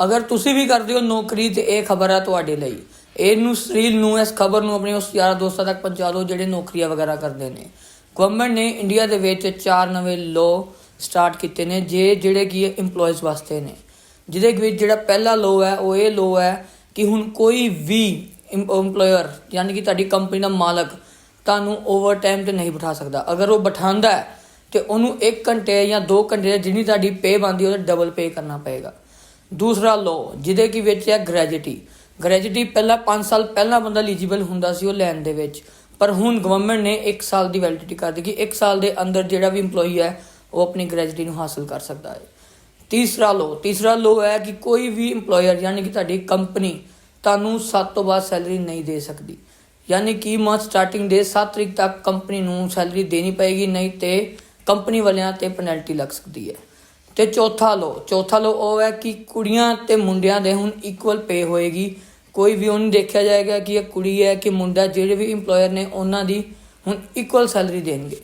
ਅਗਰ ਤੁਸੀਂ ਵੀ ਕਰਦੇ ਹੋ ਨੌਕਰੀ ਤੇ ਇਹ ਖਬਰ ਹੈ ਤੁਹਾਡੇ ਲਈ, ਇਹਨੂੰ ਸਰੀਲ ਨੂੰ, ਇਸ ਖਬਰ ਨੂੰ ਆਪਣੇ ਉਸ ਯਾਰਾਂ ਦੋਸਤਾਂ ਤੱਕ ਪਹੁੰਚਾ ਦਿਓ ਜਿਹੜੇ ਨੌਕਰੀਆਂ ਵਗੈਰਾ ਕਰਦੇ ਨੇ। ਗਵਰਨਮੈਂਟ ਨੇ ਇੰਡੀਆ ਦੇ ਵਿੱਚ ਚਾਰ ਨਵੇਂ ਲਾਅ ਸਟਾਰਟ ਕੀਤੇ ਨੇ, ਜੇ ਜਿਹੜੇ ਕੀ EMPLOYEES ਵਾਸਤੇ ਨੇ। ਜਿਹਦੇ ਵਿੱਚ ਜਿਹੜਾ ਪਹਿਲਾ ਲਾਅ ਹੈ, ਉਹ ਇਹ ਲਾਅ ਹੈ ਕਿ ਹੁਣ ਕੋਈ ਵੀ EMPLOYER ਯਾਨੀ ਕਿ ਤੁਹਾਡੀ ਕੰਪਨੀ ਦਾ ਮਾਲਕ ਤੁਹਾਨੂੰ ਓਵਰ ਟਾਈਮ ਤੇ ਨਹੀਂ ਬਿਠਾ ਸਕਦਾ। ਅਗਰ ਉਹ ਬਿਠਾਉਂਦਾ ਹੈ ਤੇ ਉਹਨੂੰ 1 ਘੰਟੇ ਜਾਂ 2 ਘੰਟੇ ਜਿੰਨੀ ਤੁਹਾਡੀ ਪੇ ਬਣਦੀ ਉਹਦਾ ਡਬਲ ਪੇ ਕਰਨਾ ਪਏਗਾ। ਦੂਸਰਾ ਲਾਅ ਜਿਹਦੇ ਕੀ ਵਿੱਚ ਹੈ ਗ੍ਰੈਜੂਟੀ ਗ੍ਰੈਜੂਟੀ ਪਹਿਲਾਂ 5 ਸਾਲ ਪਹਿਲਾਂ ਬੰਦਾ ਐਲੀਜੀਬਲ ਹੁੰਦਾ ਸੀ ਉਹ ਲੈਣ ਦੇ ਵਿੱਚ। ਪਰ ਹੁਣ ਗਵਰਨਮੈਂਟ ਨੇ 1 ਸਾਲ ਦੀ ਵੈਲਿਡਿਟੀ ਕਰ ਦਿੱਤੀ ਕਿ 1 ਸਾਲ ਦੇ ਅੰਦਰ ਜਿਹੜਾ ਵੀ EMPLOYEE ਹੈ, ਉਹ ਆਪਣੀ ਗ੍ਰੈਜੂਟੀ ਨੂੰ ਹਾਸਲ ਕਰ ਸਕਦਾ ਹੈ। ਤੀਸਰਾ ਲੋ ਤੀਸਰਾ ਲੋ ਹੈ ਕਿ ਕੋਈ ਵੀ EMPLOYER, ਯਾਨੀ ਕਿ ਤੁਹਾਡੀ ਕੰਪਨੀ ਤੁਹਾਨੂੰ 7 ਤੋਂ ਬਾਅਦ ਸੈਲਰੀ ਨਹੀਂ ਦੇ ਸਕਦੀ। ਯਾਨੀ ਕਿ ਮੰਥ ਸਟਾਰਟਿੰਗ ਦੇ 7 ਤਰੀਕ ਤੱਕ ਕੰਪਨੀ ਨੂੰ ਸੈਲਰੀ ਦੇਣੀ ਪਏਗੀ, ਨਹੀਂ ਤੇ ਕੰਪਨੀ ਵਾਲਿਆਂ ਤੇ ਪੈਨਲਟੀ ਲੱਗ ਸਕਦੀ ਹੈ। ਤੇ ਚੌਥਾ ਲੋ ਚੌਥਾ ਲੋ ਉਹ ਹੈ ਕਿ ਕੁੜੀਆਂ ਤੇ ਮੁੰਡਿਆਂ ਦੇ ਹੁਣ ਇਕੁਅਲ ਪੇ ਹੋਏਗੀ। ਕੋਈ ਵੀ ਉਹਨੂੰ ਦੇਖਿਆ ਜਾਏਗਾ ਕਿ ਇਹ ਕੁੜੀ ਹੈ ਕਿ ਮੁੰਡਾ, ਜਿਹੜੇ ਵੀ EMPLOYER ਨੇ, ਉਹਨਾਂ ਦੀ ਹੁਣ ਇਕੁਅਲ ਸੈਲਰੀ ਦੇਣਗੇ।